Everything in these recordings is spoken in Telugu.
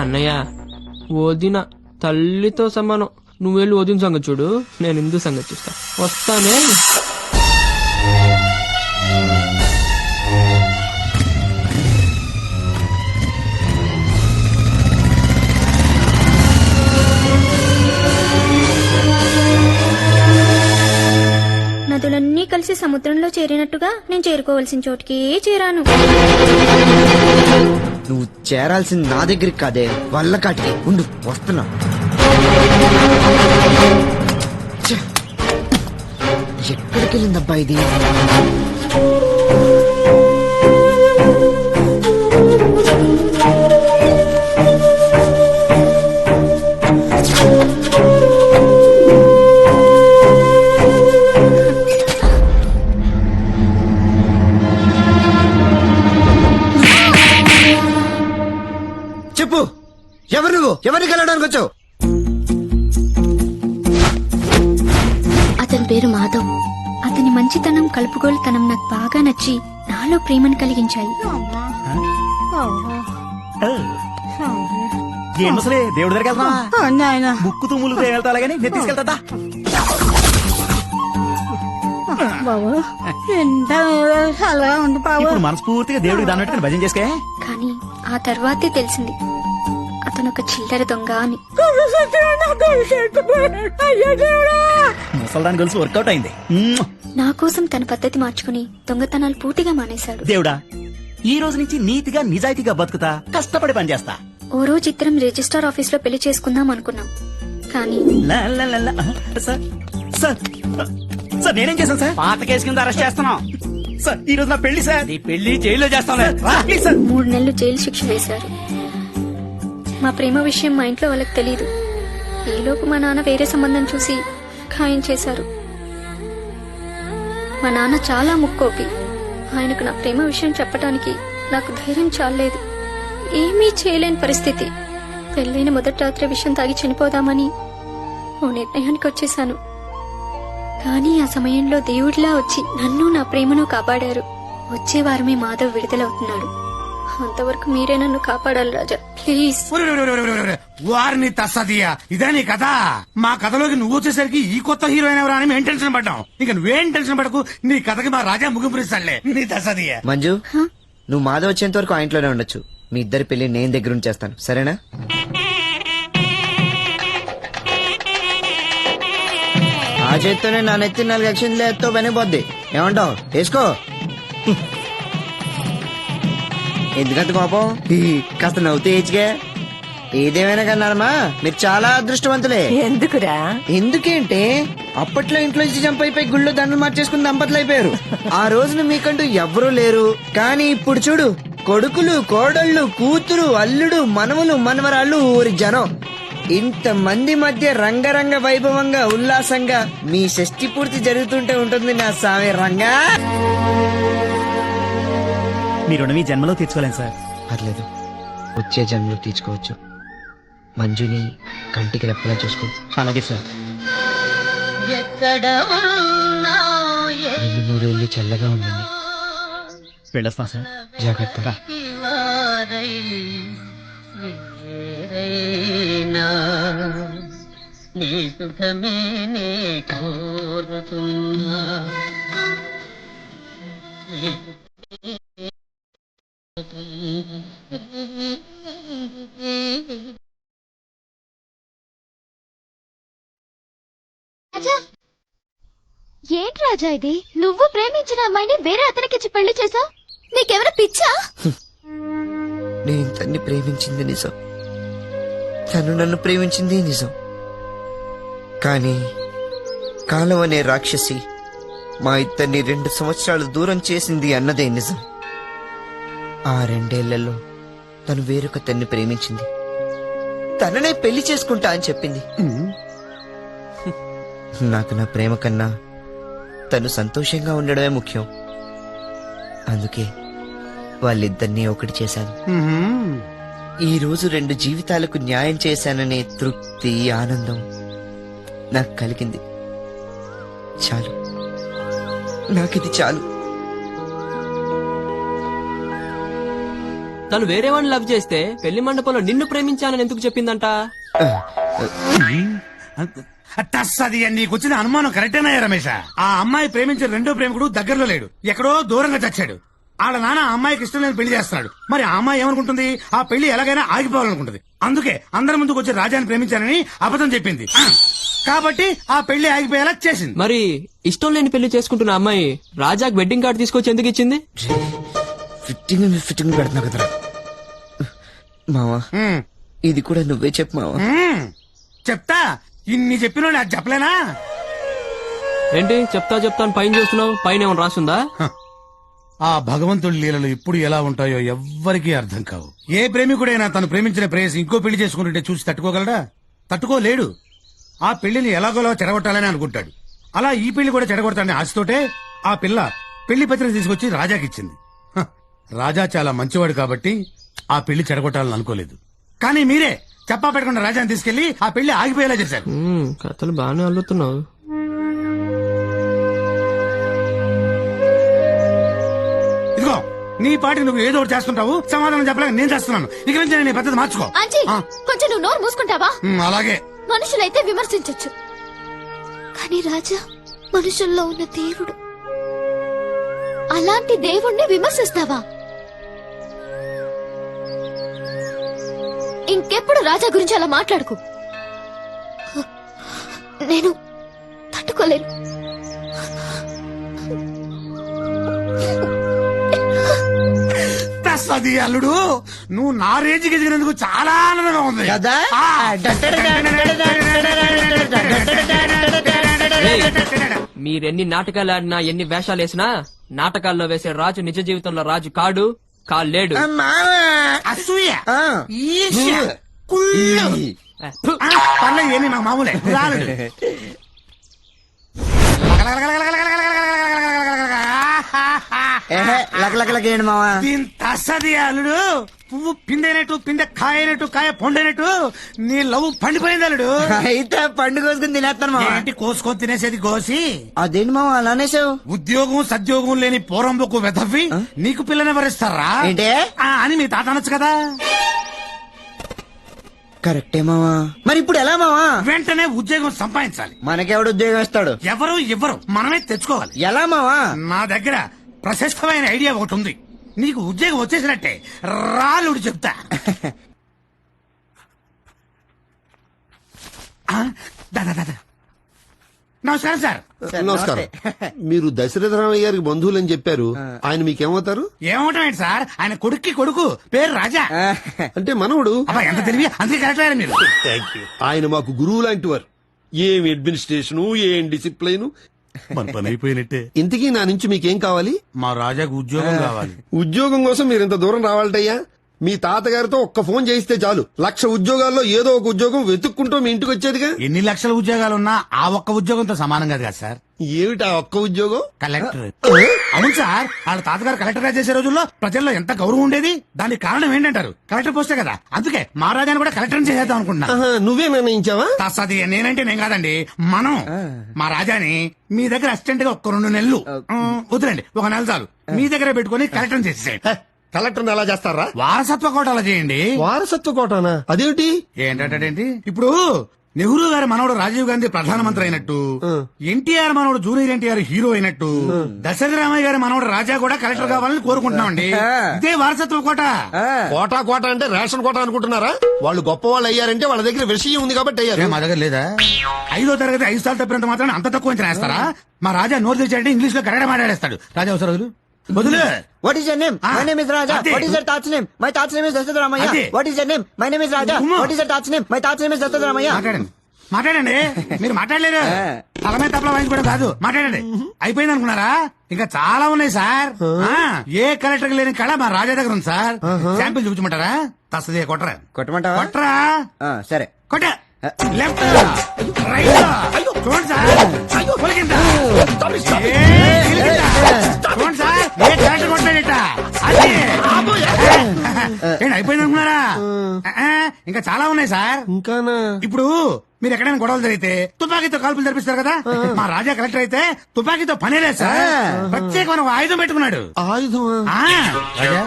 అన్నయ్య వదిన తల్లితో సమానం. నువ్వు వెళ్ళి వదిన సంగతి చూడు నేను ఇందు సంగతి చూస్తా. వస్తానే? నదులన్నీ కలిసి సముద్రంలో చేరినట్టుగా నేను చేరుకోవలసిన చోటికి చేరాను. నువ్వు చేరాల్సింది నా దగ్గరికి కాదే వల్ల కాటికి ఉండు వస్తున్నా. ఎక్కడికి వెళ్ళిందబ్బా ఇది? అతని మంచితనం కలుపుగోలుతనం నాకు బాగా నచ్చి నాలో ప్రేమను కలిగించాయి. ఏం దేవుడి దగ్గరికి వెళ్తా నేను తీసుకెళ్తా బాబు ఎంత ఉంది బాబు. మనస్ఫూర్తిగా దేవుడికి దాన్ని భజన చేసుకే కానీ ఆ తర్వాతే తెలిసింది. అతను ఒక చిల్లర దొంగ అని. ముసల్దాని గొలుసు వర్కౌట్ అయింది. నా కోసం తన పద్ధతి మార్చుకుని దొంగతనాలు పూర్తిగా మానేశాడు. దేవుడా ఈ రోజు నుంచి నీతిగా నిజాయితీగా బతుకుతా కష్టపడి పని చేస్తా ఓ రోజు ఇద్దరం రిజిస్టర్ ఆఫీస్లో పెళ్ళి చేసుకుందాం అనుకున్నాం. కానీ. సార్ సార్ సార్ నేనేం చేశాను సార్? పాత కేసు కింద అరెస్ట్ చేస్తున్నాం. సార్ ఈ రోజు నా పెళ్ళి సార్. నీ పెళ్ళి జైల్లో చేస్తాం సార్, ప్లీజ్ సార్. మూడు నెలలు జైలు శిక్ష వేశారు. మా ప్రేమ విషయం మా ఇంట్లో వాళ్ళకి తెలియదు ఈలోపు మా నాన్న వేరే సంబంధం చూసి ఖాయం చేశారు. మా నాన్న చాలా ముక్కోపి. ఆయనకు నా ప్రేమ విషయం చెప్పటానికి నాకు ధైర్యం చాలలేదు. ఏమీ చేయలేని పరిస్థితి. పెళ్ళైన మొదటి రాత్రి విషయం తాగి చనిపోదామని ఓ నిర్ణయానికి వచ్చేశాను. కానీ ఆ సమయంలో దేవుడిలా వచ్చి నన్ను నా ప్రేమను కాపాడారు. వచ్చే వారమే మాధవ్ విడుదలవుతున్నాడు. అంతవరకు మీరే నన్ను కాపాడాలి రాజా. ప్లీజ్ వారిని తస్సదియా. ఇదే నీ కథ. మా కథలోకి నువ్వు వచ్చేసరికి ఈ కొత్త హీరోయిన్ ఎవరా అని మేము టెన్షన్ పడ్డాం. ఇక నువ్వేం టెన్షన్ పడకు నీ కథకి మా రాజా ముగింపు ఇస్తాడులే నీ తస్సదియా. మంజు నువ్వు మాధవ్ వచ్చేంత వరకు ఆ ఇంట్లోనే ఉండొచ్చు. మీ ఇద్దరి పెళ్ళి నేను దగ్గరుండి చేస్తాను. సరేనా? ఆ చేత్తోనే నా నెత్తి నాలుగు అక్షింతలు ఎత్తో పనిపోద్ది ఏమంటావు? వేసుకో. ఎందుకంత కోపం? కాస్త నవ్వుతే ఏచిగా ఏదేమైనా కన్నారమ్మా మీరు చాలా అదృష్టవంతులే. ఎందుకురా? ఎందుకేంటే అప్పట్లో ఇంట్లో నుంచి జంప్ అయిపోయి గుళ్ళో దండలు మార్చేసుకుని దంపతులు అయిపోయారు. ఆ రోజున మీకంటూ ఎవ్వరూ లేరు. కానీ ఇప్పుడు చూడు కొడుకులు కోడళ్ళు కూతురు అల్లుడు మనములు మనవరాళ్ళు ఊరి జనం. ఇంత మంది మధ్య రంగరంగ వైభవంగా ఉల్లాసంగా మీ షష్టి పూర్తి జరుగుతుంటే ఉంటుంది నా సామి రంగా. మీ రుణం ఈ జన్మలో తీర్చుకోలేను సార్. పర్లేదు. వచ్చే జన్మలో తీర్చుకోవచ్చు. మంజుని కంటికి రెప్పలా చూసుకో. అలాగే సార్. రెండు నూరేళ్ళు చల్లగా ఉండండి. వెళ్ళొస్తాం సార్. జాగ్రత్త నీ సుఖమే నే కోరుతున్నా. రాజా ఇది? నువ్వు ప్రేమించిన అమ్మాయిని వేరే అతనికిచ్చి పెళ్ళి చేసావు నీకెవరు పిచ్చా? నేను తన్ని ప్రేమించింది నిజం. తను నన్ను ప్రేమించింది నిజం. కానీ కాలం అనే రాక్షసి మా ఇద్దరిని రెండు సంవత్సరాలు దూరం చేసింది అన్నదే నిజం. ఆ రెండేళ్ళలో తను వేరొక తన్ని ప్రేమించింది. తననే పెళ్ళి చేసుకుంటా అని చెప్పింది. నాకు నా ప్రేమ కన్నా తను సంతోషంగా ఉండడమే ముఖ్యం. అందుకే వాళ్ళిద్దరినీ ఒకటి చేశాను. ఈ రోజు రెండు జీవితాలకు న్యాయం చేశాననే తృప్తి ఆనందం నాకు కలిగింది. చాలు. నాకిది చాలు. తను వేరే వాడిని లవ్ చేస్తే పెళ్ళి మండపంలో నిన్ను ప్రేమించానని ఎందుకు చెప్పిందంట? తస్సది నీకు వచ్చిన అనుమానం కరెక్టేనా రమేష్? ఆ అమ్మాయి ప్రేమించిన రెండో ప్రేమికుడు దగ్గరలో లేడు. ఎక్కడో దూరంగా చచ్చాడు. వాళ్ళ నాన్న ఆ అమ్మాయికి ఇష్టం లేని పెళ్ళి చేస్తున్నాడు. మరి ఆ అమ్మాయి ఏమనుకుంటుంది? ఆ పెళ్ళి ఎలాగైనా ఆగిపోవాలనుకుంటుంది. అందుకే అందరి ముందుకు వచ్చి రాజాని ప్రేమించానని అబద్ధం చెప్పింది. కాబట్టి ఆ పెళ్ళి ఆగిపోయేలా చేసింది. మరి ఇష్టం లేని పెళ్ళి చేసుకుంటున్న అమ్మాయి రాజాకి వెడ్డింగ్ కార్డు తీసుకొచ్చి ఎందుకు ఇచ్చింది? ఫిట్టింగ్ ఫిట్టింగ్ పెడుతున్నా కదరా. మావా ఇది కూడా నువ్వే చెప్పు మావా. చెప్తా. ఇన్ని చెప్పిన అది చెప్పలేనా? ఏంటి? చెప్తా చెప్తాను పైన చూస్తున్నావు పైన ఏమైనా రాసుందా? ఆ భగవంతుడి లీలలు ఎప్పుడు ఎలా ఉంటాయో ఎవ్వరికీ అర్థం కావు. ఏ ప్రేమికుడైనా తను ప్రేమించిన ప్రేయసి ఇంకో పెళ్ళి చేసుకుంటుంటే చూసి తట్టుకోగలడా? తట్టుకోలేడు. ఆ పెళ్ళిని ఎలాగోలా చెడగొట్టాలని అనుకుంటాడు. అలా ఈ పెళ్ళి కూడా చెడగొడతాడని ఆశతోటే ఆ పిల్ల పెళ్ళి పత్రిక తీసుకొచ్చి రాజాకిచ్చింది. రాజా చాలా మంచివాడు కాబట్టి ఆ పెళ్ళి చెడగొట్టాలని అనుకోలేదు. కానీ మీరే చెప్పా పెట్టకుండా రాజాని తీసుకెళ్ళి ఆ పెళ్ళి ఆగిపోయేలా చేశారు. కథలు బాగానే అల్లుతున్నావు. ఇదిగో నీ పాటికి నువ్వు ఏదో ఒకటి చేస్తుంటావు సమాధానం చెప్పలేక నేను చేస్తున్నాను. ఇక నుంచి నేను నీ పద్ధతి మార్చుకో. ఆ. కొంచెం నువ్వు నోరు మూసుకుంటావా? ఉమ్, అలాగే. మనుషులైతే విమర్శించొచ్చు. కానీ రాజా మనుషుల్లో ఉన్న దేవుడు అలాంటి దేవుణ్ణి విమర్శిస్తావా? ఇంకెప్పుడు రాజా గురించి అలా మాట్లాడుకు. నేను తట్టుకోలేను. అది అల్లుడు నువ్వు నా రేంజ్కి ఎదిగినందుకు చాలా ఆనందంగా ఉంది. కదా? మీరెన్ని నాటకాలు ఆడినా ఎన్ని వేషాలు వేసినా నాటకాల్లో వేసే రాజు నిజ జీవితంలో రాజు కాడు. కాలేడు ఆ, మావా అసూయ ఆ. ఈర్ష్య, కుళ్ళు ఆ, ఫు. ఆ, పర్లేదు ఏమి నాకు మామూలే రాలేదు ఏహే, లక లక లక ఏంటి మావా? దీని తసది అల్లుడు పువ్వు పిందైనట్టు పిందె కాయనట్టు కాయ పొండైనట్టు నీ లవ్ పండిపోయింది అల్లుడు. అయితే పండు కోసుకుని తినేస్తాను మావా. ఏంటి కోసుకొని తినేసేది కోసి? అదేంటి మావా అలా అనేసావు? ఉద్యోగం సద్యోగం లేని పోరంబొక్కు వెధవి నీకు పిల్లని వరిస్తారా? ఏంటే? ఆ, అని మీ తాత అనొచ్చు కదా. కరెక్టే మావా. మరి ఇప్పుడు ఎలా మావా? వెంటనే ఉద్యోగం సంపాదించాలి. మనకెవడు ఉద్యోగం ఇస్తాడు? ఎవరు ఇవ్వరు మనమే తెచ్చుకోవాలి. ఎలా మావా? నా దగ్గర ప్రశస్తమైన ఐడియా ఒకటి ఉంది నీకు ఉద్యోగం వచ్చేసినట్టే రాలుడు చెప్తా. నమస్కారం సార్. నమస్కారం. మీరు దశరథరామయ్య గారికి బంధువులు అని చెప్పారు ఆయన మీకేమవుతారు? ఏమవటం ఏంటి సార్? ఆయన కొడుక్కి కొడుకు పేరు రాజా. అంటే మనవడు. అబ్బా ఎంత తెలివి అందుకే కరెక్ట్ అయ్యారు మీరు. ఆయన మాకు గురువు లాంటి వారు ఏం అడ్మినిస్ట్రేషన్ ఏం డిసిప్లైన్ మన పని అయిపోయినట్టే. ఇంతకీ నా నుంచి మీకేం కావాలి? మా రాజాకు ఉద్యోగం కావాలి. ఉద్యోగం కోసం మీరు ఇంత దూరం రావాలటయ్యా? మీ తాతగారితో ఒక్క ఫోన్ చేయిస్తే చాలు. లక్ష ఉద్యోగాల్లో ఏదో ఒక ఉద్యోగం వెతుక్కుంటూ మీ ఇంటికి వచ్చేదిగా? ఎన్ని లక్షల ఉద్యోగాలున్నా ఆ ఒక్క ఉద్యోగంతో సమానం కాదు కదా సార్. ఏమిటి ఆ ఒక్క ఉద్యోగం? కలెక్టర్. అవును సార్. వాళ్ళ తాతగారు కలెక్టర్గా చేసే రోజుల్లో ప్రజల్లో ఎంత గౌరవం ఉండేది? దానికి కారణం ఏంటంటారు? కలెక్టర్ పోస్టే కదా. అందుకే మహారాజాని కూడా కలెక్టర్ చేసేద్దాం అనుకుంటున్నా ఆహా, నువ్వే నిర్ణయించావా తస్సది నేనంటే నేను కాదండి. మనం మా రాజాని మీ దగ్గర అసిస్టెంట్గా ఒక్క రెండు నెలలు. ఉమ్, వదిలేండి. ఒక నెల చాలు. మీ దగ్గర పెట్టుకుని కలెక్టర్ చేసేయండి కలెక్టర్ ఎలా చేస్తారా? వారసత్వ కోటాలు చేయండి. వారసత్వ కోటానా? అదేమిటి? ఏంటంటే ఇప్పుడు నెహ్రూ గారి మనవడు రాజీవ్ గాంధీ ప్రధానమంత్రి అయినట్టు ఎన్టీఆర్ మనవడు జూనియర్ ఎన్టీఆర్ హీరో అయినట్టు దశరథ రామయ్య గారి మనవడు రాజా కూడా కలెక్టర్ కావాలని కోరుకుంటున్నామండి. ఇదే వారసత్వ కోట. కోటా కోట అంటే రేషన్ కోట అనుకుంటున్నారా? వాళ్ళు గొప్ప వాళ్ళు అయ్యారంటే వాళ్ళ దగ్గర విషయం ఉంది కాబట్టి అయ్యారు. మా దగ్గర లేదా? ఐదో తరగతి ఐదు సార్లు తప్పినంత మాత్రం అంత తక్కువ వేస్తారా? మా రాజా నోరు తెచ్చాడంటే ఇంగ్లీష్లో కన్నడ మాట్లాడేస్తాడు. రాజా అవసరం వదులు. What is your name my name is Raja. What is your తాత్ name my తాత్ name is Dasaratha Ramayya. What is your name my name is Raja. What is your name my name is Dasaratha Ramayya మాట్లాడండి. మాట్లాడండి. మీరు మాట్లాడలేరు. తలమే తప్పల వాయించుకోవడం కాదు. మాట్లాడండి. అయిపోయింది అనుకున్నారా? ఇంకా చాలా ఉన్నాయి సార్. ఏ కలెక్టర్ లేని కళ మా రాజా దగ్గర ఉంది సార్. శాంపిల్ చూపించమంటారా? తస్తది కొట్టరా. కొట్టమంటావా? కొట్టరా? సరే. కొట్ట. లెఫ్ట్. రైట్ చూడండి సార్ పొలికింద. ఏ, గిలికింద. చూడండి సార్ ఏ కలెక్టర్ కొట్టాడట అది ఏంటి అయిపోయింది అనుకున్నారా ఆ, ఇంకా చాలా ఉన్నాయి సార్ ఇంకానా ఇప్పుడు మీరు ఎక్కడైనా గొడవలు జరిగితే తుపాకీతో కాల్పులు జరిపిస్తారు కదా? మా రాజా కలెక్టర్ అయితే తుపాకీతో పనే లేదు సార్. ప్రత్యేకమైన ఆయుధం పెట్టుకున్నాడు. ఆయుధమా? ఆ, రాజా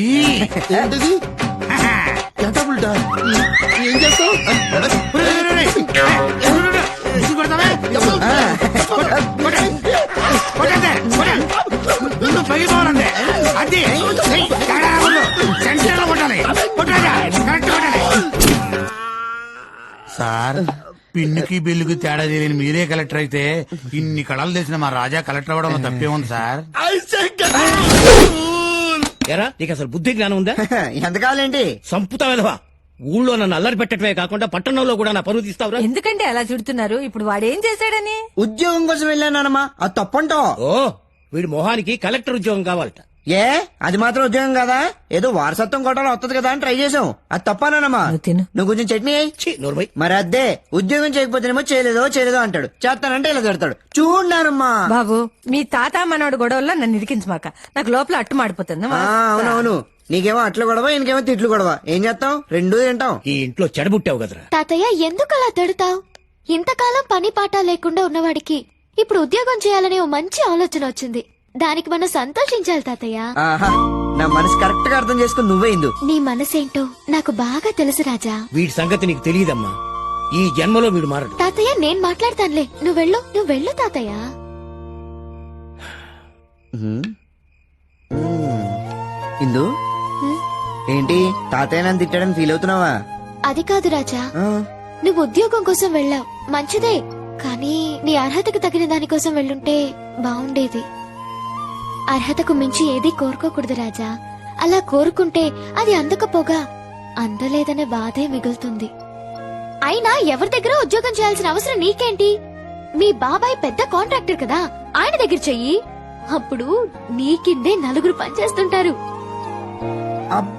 ఈ ఎంత తీ ఏం చేస్తావు ఒరేయ్, అది సెంటర్లో కొట్టాలి కొట్టాలి కరెక్ట్ కొట్టాలి సార్ పిన్నుకి బిల్లుకి తేడా తెలియని మీరే కలెక్టర్ అయితే ఇన్ని కళలు తెలిసిన మా రాజా కలెక్టర్ అవ్వడం తప్పే ఉంది సార్ ఎరా నీకు అసలు బుద్ధి జ్ఞానం ఉందా? ఎంతకాలేంటి సంపుతా వెధవా. ఊళ్ళో నన్ను అల్లరి పెట్టడమే కాకుండా పట్టణంలో కూడా నా పరువు తీస్తావురా. ఎందుకంటే అలా చుడుతున్నారు ఇప్పుడు వాడేం చేశాడని? ఉద్యోగం కోసం వెళ్ళానమ్మా. అది తప్పంటావు ఓ వీడి మొహానికి కలెక్టర్ ఉద్యోగం కావాలట. ఏ? అది మాత్రం ఉద్యోగం కదా? ఏదో వారసత్వం కొట్టాలో వస్తుంది కదా అని ట్రై చేసాం అది తప్పానమ్మా నువ్వు తిను. నువ్వు కొంచెం చట్నీ నోర్మై మరి అద్దే ఉద్యోగం చేయకపోతేనేమో చేయలేదో చేయలేదో అంటాడు. చేస్తానంటే ఇలా తిడతాడు. చూడన్నానమ్మా బాబు మీ తాత మనోడు గొడవల్లో నన్ను ఇరికించమాక. నాకు లోపల అట్టు మాడిపోతుంది. ఆ, అవునవును. నీకేమో అట్ల గొడవ ఇంకేమో తిట్లు గొడవ. ఏం చేస్తాం రెండూ తింటాం ఈ ఇంట్లో చెడబుట్టావు కదరా. తాతయ్య ఎందుకు అలా తిడతావు? ఇంతకాలం పని పాట లేకుండా ఉన్నవాడికి ఇప్పుడు ఉద్యోగం చేయాలనే ఓ మంచి ఆలోచన వచ్చింది. దానికి మనం సంతోషించాలి తాతయ్య. ఆహా నా మనసు కరెక్ట్గా అర్థం చేసుకుని నువ్వే ఇందు. నీ మనసేంటో నాకు బాగా తెలుసు రాజా. వీడి సంగతి నీకు తెలియదమ్మా. ఈ జన్మలో వీడు మారడు. తాతయ్య నేను మాట్లాడతానులే. నువ్వు వెళ్ళు నువ్వు వెళ్ళు తాతయ్య. ఉమ్. ఉమ్. ఇందు ఏంటి తాతయ్య నన్ను తిట్టాడని ఫీల్ అవుతున్నావా? అది కాదు రాజా. ఆ, నువ్వు ఉద్యోగం కోసం వెళ్ళావు. మంచిదే. కానీ నీ అర్హతకు తగిన దానికోసం వెళ్ళుంటే బాగుండేది అర్హతకు మించి ఏదీ కోరుకోకూడదు రాజా. అలా కోరుకుంటే అది అందకపోగా అందలేదనే బాధే మిగులుతుంది. అయినా ఎవరి దగ్గర ఉద్యోగం చేయాల్సిన అవసరం నీకేంటి? మీ బాబాయ్ పెద్ద కాంట్రాక్టర్ కదా ఆయన దగ్గర చెయ్యి. అప్పుడు నీ కిందే నలుగురు పనిచేస్తుంటారు.